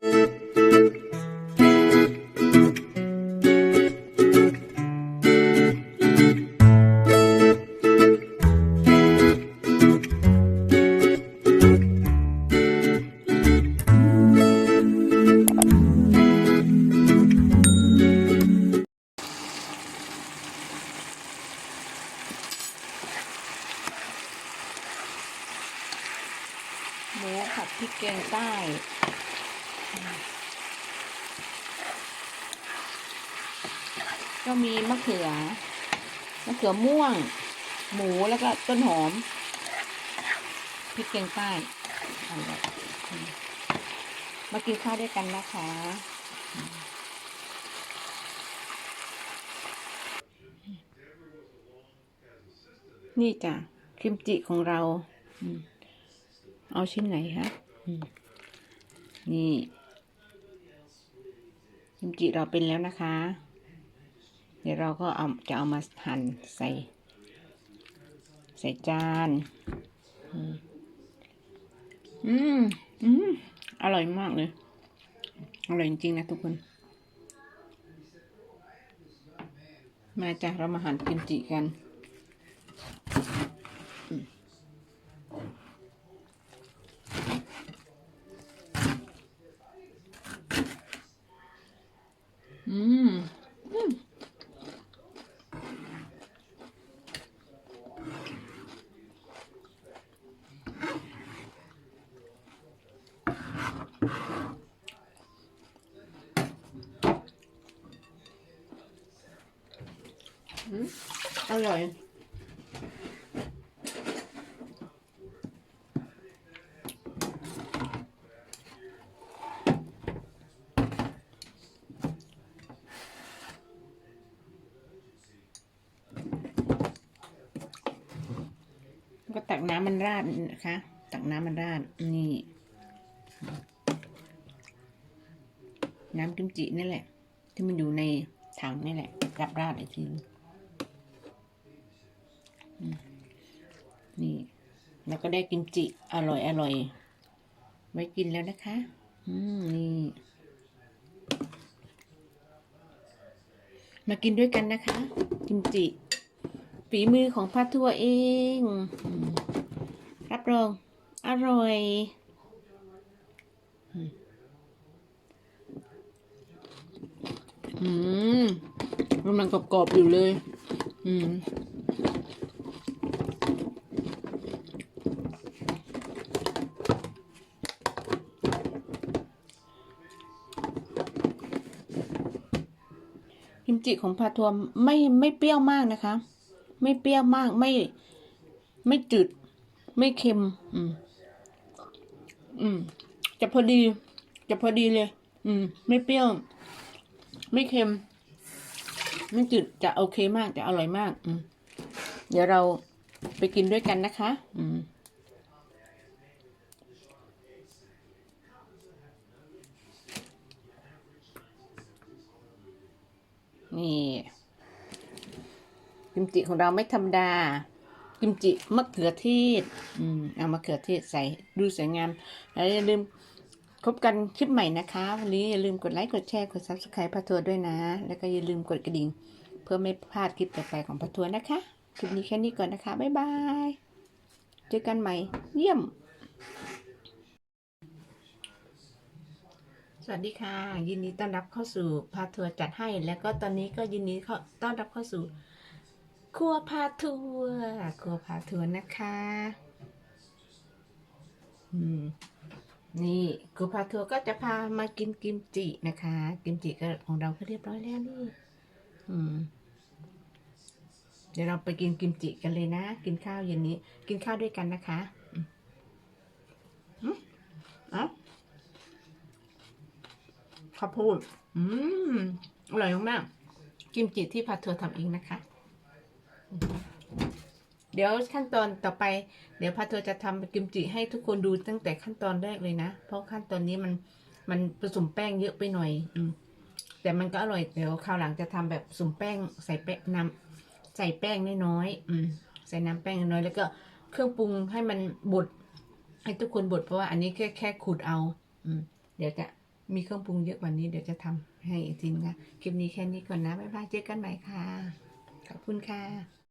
หมูผัดพริกแกงใต้ ก็มีมะเขือ มะเขือม่วง หมูแล้วก็ต้นหอม พริกแกงใต้มากินข้าวด้วยกันนะคะ นี่จ้ะคิมจิของเรา เอาชิ้นไหนคะนี่ กิมจิเราเป็นแล้วนะคะ เดี๋ยวเราก็เอาจะเอามาหั่นใส่ ใส่จาน อืม อืมอมอร่อยมากเลย อร่อยจริงๆนะทุกคน มาจ้ะเรามาหั่นกิมจิกัน อืมอืม อร่อยก็ตักน้ำมันราดนะคะ ตักน้ำมันราด นี่ น้ำกิมจินี่แหละ ที่มันอยู่ในถังนี่แหละรับราดอีกที แล้วก็ได้กิมจิอร่อยอร่อย ไว้กินแล้วนะคะ อืมนี่มากินด้วยกันนะคะ กิมจิ ฝีมือของป้าทั่วเอง รับรอง อร่อยอืมอืมกำลังกรอบๆอยู่เลย อืม กิมจิของพาทัวไม่ไม่เปรี้ยวมากนะคะ ไม่เปรี้ยวมากไม่ ไม่จืด ไม่เค็ม อืม อืม จะพอดี จะพอดีเลย อืม ไม่เปรี้ยว ไม่เค็ม ไม่จืดจะโอเคมากจะอร่อยมาก อืม เดี๋ยวเราไปกินด้วยกันนะคะ อืม นี่กิมจิของเราไม่ธรรมดากิมจิมะเขือเทศอืมเอามะเขือเทศใส่ดูสวยงามแล้วอย่าลืมพบกันคลิปใหม่นะคะ วันนี้อย่าลืมกดไลค์กดแชร์กด subscribe พระทัวด้วยนะ แล้วก็อย่าลืมกดกระดิ่ง เพื่อไม่พลาดคลิปต่อไปของพระทัวนะคะ คลิปนี้แค่นี้ก่อนนะคะ บ๊ายบาย เจอกันใหม่ เยี่ยม สวัสดีค่ะ ยินดีต้อนรับเข้าสู่พาทัวร์จัดให้ แล้วก็ตอนนี้ก็ยินดีเข้าต้อนรับเข้าสู่ ครัวพาทัวร์ครัวพาทัวร์นะคะอืมนี่ครัวพาทัวร์ก็จะพามากินกิมจินะคะ กิมจิก็ของเราก็เรียบร้อยแล้วนี่อืมเดี๋ยวเราไปกินกิมจิกันเลยนะ กินข้าวเย็นนี้ กินข้าวด้วยกันนะคะอืมอืมเอ้า ข้าวโพดอืมอร่อยมากกิมจิที่พาทัวร์ทำเองนะคะ เดี๋ยวขั้นตอนต่อไป เดี๋ยวพาทัวร์จะทำกิมจิให้ทุกคนดูตั้งแต่ขั้นตอนแรกเลยนะ เพราะขั้นตอนนี้มันมันผสมแป้งเยอะไปหน่อย อืมแต่มันก็อร่อย เดี๋ยวคราวหลังจะทำแบบผสมแป้งใส่แป้งน้ำใส่แป้งน้อยๆอืมใส่น้ำแป้งน้อยแล้วก็เครื่องปรุงให้มันบดให้ทุกคนบดเพราะว่าอันนี้แค่แค่ขูดเอา อืมเดี๋ยวจะ มีเครื่องปรุงเยอะกว่านี้เดี๋ยวจะทำให้อีกทีนึงค่ะ คลิปนี้แค่นี้ก่อนนะ บ๊ายบาย เจอกันใหม่ค่ะ ขอบคุณค่ะ